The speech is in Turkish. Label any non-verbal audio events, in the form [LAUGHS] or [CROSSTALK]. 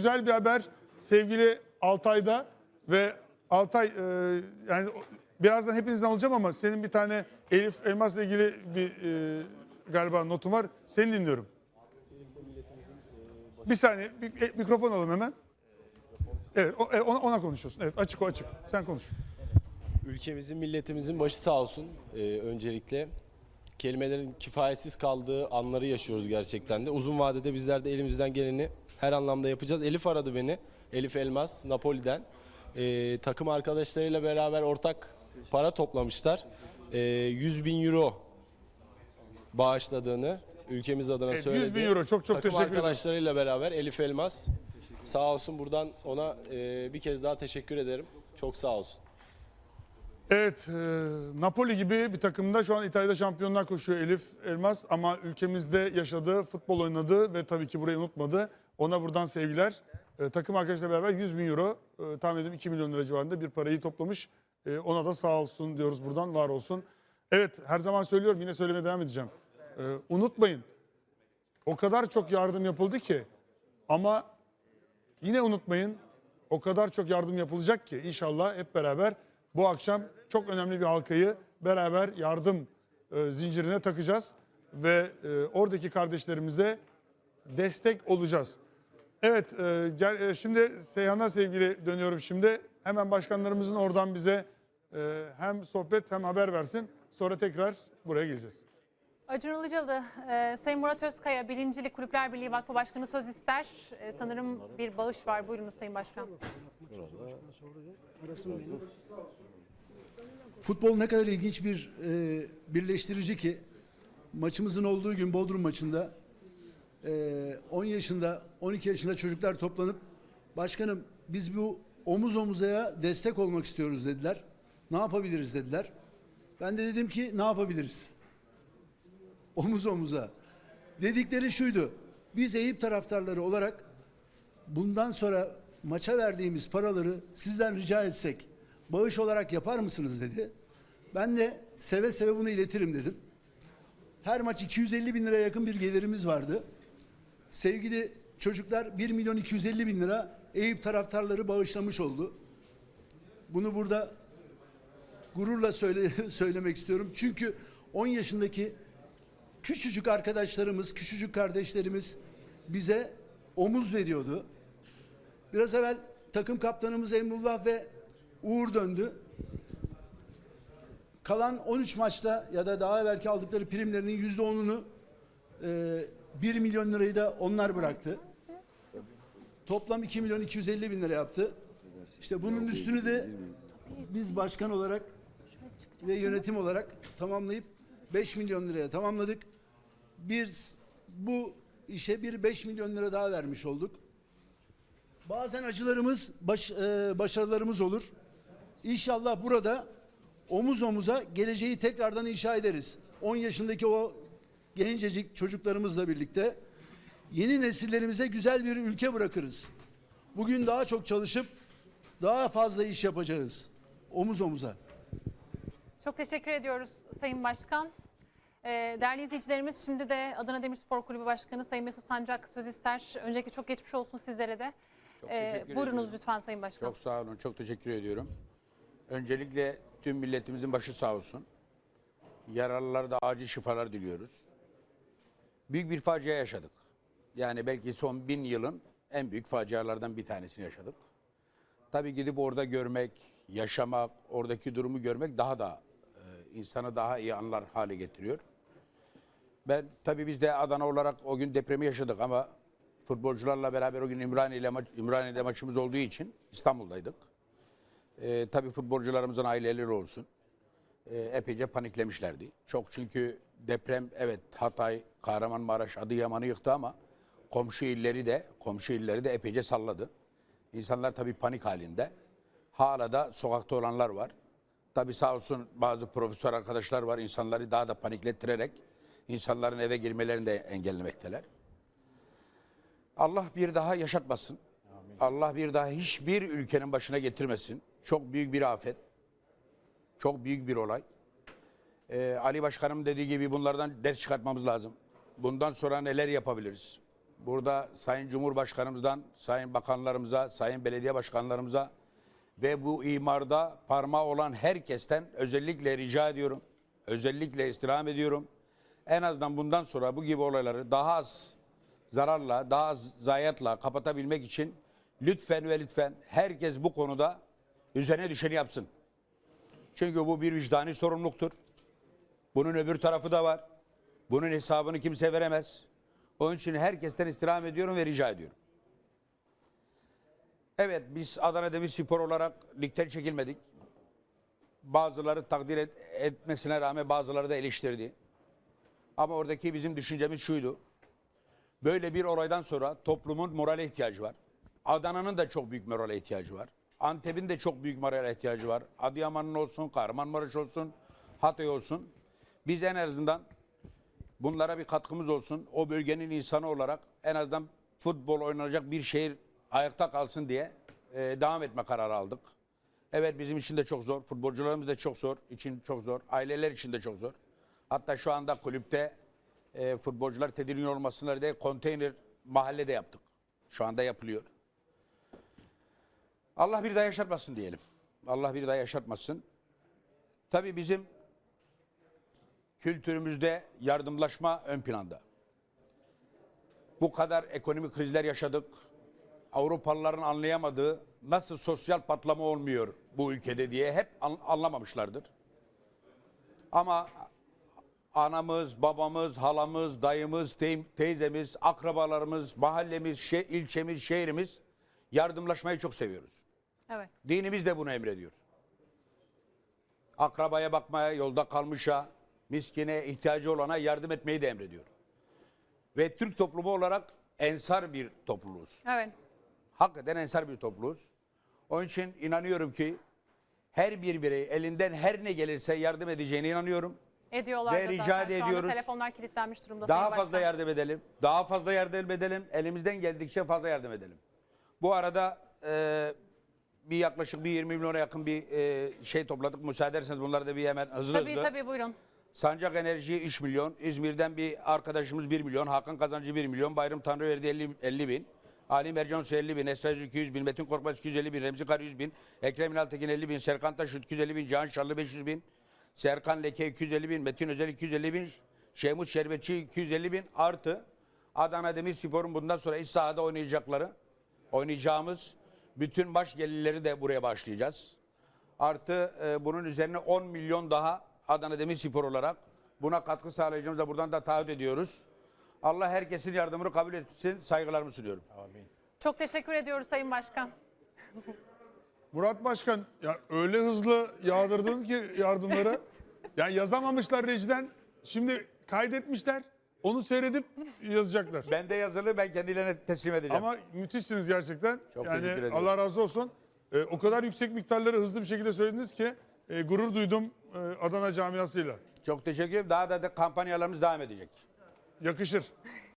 güzel bir haber sevgili Altay'da ve Altay e, yani birazdan hepinizden olacağım ama senin bir tane Elif Elmas'la ilgili bir e, galiba notun var. Seni dinliyorum. Bir saniye bir, e, mikrofon alalım hemen. Evet o- e, ona, ona konuşuyorsun. Evet açık o açık. Sen konuş. Ülkemizin, milletimizin başı sağ olsun ee, öncelikle. Kelimelerin kifayetsiz kaldığı anları yaşıyoruz gerçekten de. Uzun vadede bizler de elimizden geleni her anlamda yapacağız. Elif aradı beni. Elif Elmas, Napoli'den. Ee, takım arkadaşlarıyla beraber ortak para toplamışlar. Ee, 100 bin euro bağışladığını ülkemiz adına Evet, söyledi. 100 bin euro. Çok çok Takım teşekkür ederim. arkadaşlarıyla beraber Elif Elmas. Sağ olsun buradan ona e, bir kez daha teşekkür ederim. Çok sağ olsun. Evet, e, Napoli gibi bir takımda şu an İtalya'da şampiyonlar koşuyor Elif Elmas ama ülkemizde yaşadığı, futbol oynadı ve tabii ki burayı unutmadı. Ona buradan sevgiler. E, takım arkadaşlarla beraber 100 bin euro, e, tahmin ediyorum 2 milyon lira civarında bir parayı toplamış. Ona da sağ olsun diyoruz buradan, var olsun. Evet, her zaman söylüyorum, yine söylemeye devam edeceğim. Unutmayın, o kadar çok yardım yapıldı ki ama Yine unutmayın o kadar çok yardım yapılacak ki inşallah hep beraber bu akşam çok önemli bir halkayı beraber yardım e, zincirine takacağız ve e, oradaki kardeşlerimize destek olacağız. Evet e, gel, e, şimdi Seyhan'a sevgili dönüyorum şimdi. Hemen başkanlarımızın oradan bize e, hem sohbet hem haber versin. Sonra tekrar buraya geleceğiz. Acun Ilıcalı, e, Sayın Murat Özkaya, Birincilik Kulüpler Birliği Vakfı Başkanı söz ister. E, sanırım bir bağış var. Buyurunuz Sayın Başkan. Futbol ne kadar ilginç bir e, birleştirici ki maçımızın olduğu gün Bodrum maçında e, 10 yaşında 12 yaşında çocuklar toplanıp başkanım biz bu omuz omuzaya destek olmak istiyoruz dediler. Ne yapabiliriz dediler. Ben de dedim ki ne yapabiliriz? Omuz omuza. Dedikleri şuydu. Biz Eyüp taraftarları olarak bundan sonra maça verdiğimiz paraları sizden rica etsek bağış olarak yapar mısınız dedi. Ben de seve seve bunu iletirim dedim. Her maç 250 bin liraya yakın bir gelirimiz vardı. Sevgili çocuklar 1 milyon 250 bin lira Eyüp taraftarları bağışlamış oldu. Bunu burada gururla söyle, [LAUGHS] söylemek istiyorum. Çünkü 10 yaşındaki küçücük arkadaşlarımız, küçücük kardeşlerimiz bize omuz veriyordu. Biraz evvel takım kaptanımız Emrullah ve Uğur döndü. Kalan 13 maçta ya da daha evvelki aldıkları primlerinin yüzde onunu e, 1 milyon lirayı da onlar bıraktı. Toplam 2 milyon 250 bin lira yaptı. İşte bunun üstünü de biz başkan olarak ve yönetim olarak tamamlayıp 5 milyon liraya tamamladık. Biz bu işe bir 5 milyon lira daha vermiş olduk. Bazen acılarımız, baş, e, başarılarımız olur. İnşallah burada omuz omuza geleceği tekrardan inşa ederiz. 10 yaşındaki o gencecik çocuklarımızla birlikte yeni nesillerimize güzel bir ülke bırakırız. Bugün daha çok çalışıp daha fazla iş yapacağız. Omuz omuza. Çok teşekkür ediyoruz Sayın Başkan. E, değerli izleyicilerimiz şimdi de Adana Demirspor Kulübü Başkanı Sayın Mesut Sancak söz ister. Öncelikle çok geçmiş olsun sizlere de. Çok E, teşekkür buyurunuz ediyorum. lütfen Sayın Başkan. Çok sağ olun, çok teşekkür ediyorum. Öncelikle tüm milletimizin başı sağ olsun. Yaralılara da acil şifalar diliyoruz. Büyük bir facia yaşadık. Yani belki son bin yılın en büyük facialardan bir tanesini yaşadık. Tabii gidip orada görmek, yaşamak, oradaki durumu görmek daha da e, insanı daha iyi anlar hale getiriyor. Ben tabii biz de Adana olarak o gün depremi yaşadık ama futbolcularla beraber o gün İmraniye ile, maç, İmraniye'de maçımız olduğu için İstanbul'daydık. Ee, tabii futbolcularımızın aileleri olsun. Ee, epeyce paniklemişlerdi. Çok çünkü deprem evet Hatay, Kahramanmaraş, Adıyaman'ı yıktı ama komşu illeri de komşu illeri de epeyce salladı. İnsanlar tabii panik halinde. Hala da sokakta olanlar var. Tabii sağ olsun bazı profesör arkadaşlar var insanları daha da paniklettirerek insanların eve girmelerini de engellemekteler. Allah bir daha yaşatmasın. Allah bir daha hiçbir ülkenin başına getirmesin. Çok büyük bir afet. Çok büyük bir olay. Ee, Ali Başkanım dediği gibi bunlardan ders çıkartmamız lazım. Bundan sonra neler yapabiliriz? burada Sayın Cumhurbaşkanımızdan, Sayın Bakanlarımıza, Sayın Belediye Başkanlarımıza ve bu imarda parmağı olan herkesten özellikle rica ediyorum. Özellikle istirham ediyorum. En azından bundan sonra bu gibi olayları daha az zararla, daha az zayiatla kapatabilmek için lütfen ve lütfen herkes bu konuda üzerine düşeni yapsın. Çünkü bu bir vicdani sorumluluktur. Bunun öbür tarafı da var. Bunun hesabını kimse veremez. Onun için herkesten istirham ediyorum ve rica ediyorum. Evet biz Adana Demirspor olarak ligden çekilmedik. Bazıları takdir et- etmesine rağmen bazıları da eleştirdi. Ama oradaki bizim düşüncemiz şuydu. Böyle bir olaydan sonra toplumun morale ihtiyacı var. Adana'nın da çok büyük morale ihtiyacı var. Antep'in de çok büyük morale ihtiyacı var. Adıyaman'ın olsun, Kahramanmaraş olsun, Hatay olsun. Biz en azından bunlara bir katkımız olsun. O bölgenin insanı olarak en azından futbol oynanacak bir şehir ayakta kalsın diye e, devam etme kararı aldık. Evet bizim için de çok zor. Futbolcularımız da çok zor. için çok zor. Aileler için de çok zor. Hatta şu anda kulüpte e, futbolcular tedirgin olmasınlar diye konteyner mahallede yaptık. Şu anda yapılıyor. Allah bir daha yaşatmasın diyelim. Allah bir daha yaşatmasın. Tabii bizim kültürümüzde yardımlaşma ön planda. Bu kadar ekonomik krizler yaşadık. Avrupalıların anlayamadığı nasıl sosyal patlama olmuyor bu ülkede diye hep an- anlamamışlardır. Ama anamız, babamız, halamız, dayımız, tey- teyzemiz, akrabalarımız, mahallemiz, şe- ilçemiz, şehrimiz yardımlaşmayı çok seviyoruz. Evet. Dinimiz de bunu emrediyor. Akrabaya bakmaya, yolda kalmışa, miskine, ihtiyacı olana yardım etmeyi de emrediyor. Ve Türk toplumu olarak ensar bir topluluğuz. Evet. Hakikaten ensar bir topluluğuz. Onun için inanıyorum ki her bir birey elinden her ne gelirse yardım edeceğine inanıyorum. Ediyorlar Ve da rica zaten. Şu ediyoruz. telefonlar kilitlenmiş durumda Daha Sayın fazla Başkan. yardım edelim. Daha fazla yardım edelim. Elimizden geldikçe fazla yardım edelim. Bu arada e, bir yaklaşık bir 20 milyona yakın bir e, şey topladık. Müsaade ederseniz bunları da bir hemen hızlı Tabii hızlı. tabii buyurun. Sancak Enerji 3 milyon. İzmir'den bir arkadaşımız 1 milyon. Hakan Kazancı 1 milyon. Bayram Tanrıverdi 50, 50 bin. Ali Mercan Su 50 bin. Esra Özül 200 bin. Metin Korkmaz 250 bin. Remzi Kar 100 bin. Ekrem İnaltekin 50 bin. Serkan Taş 250 bin. Cihan Şarlı 500 bin. Serkan Leke 250 bin. Metin Özel 250 bin. Şehmut Şerbetçi 250 bin. Artı Adana Demirspor'un bundan sonra iç sahada oynayacakları, oynayacağımız bütün baş gelirleri de buraya başlayacağız. Artı e, bunun üzerine 10 milyon daha Adana Demirspor olarak buna katkı sağlayacağımıza buradan da taahhüt ediyoruz. Allah herkesin yardımını kabul etsin. Saygılarımı sunuyorum. Çok teşekkür ediyoruz Sayın Başkan. [LAUGHS] Murat Başkan ya öyle hızlı yağdırdınız ki [LAUGHS] yardımları. Yani yazamamışlar rejiden. Şimdi kaydetmişler. Onu seyredip yazacaklar. Ben de yazılı ben kendilerine teslim edeceğim. Ama müthişsiniz gerçekten. Çok yani teşekkür ediyorum. Allah razı olsun. Ee, o kadar yüksek miktarları hızlı bir şekilde söylediniz ki e, gurur duydum e, Adana camiasıyla. Çok teşekkür ederim. Daha da, da kampanyalarımız devam edecek. Yakışır. [LAUGHS]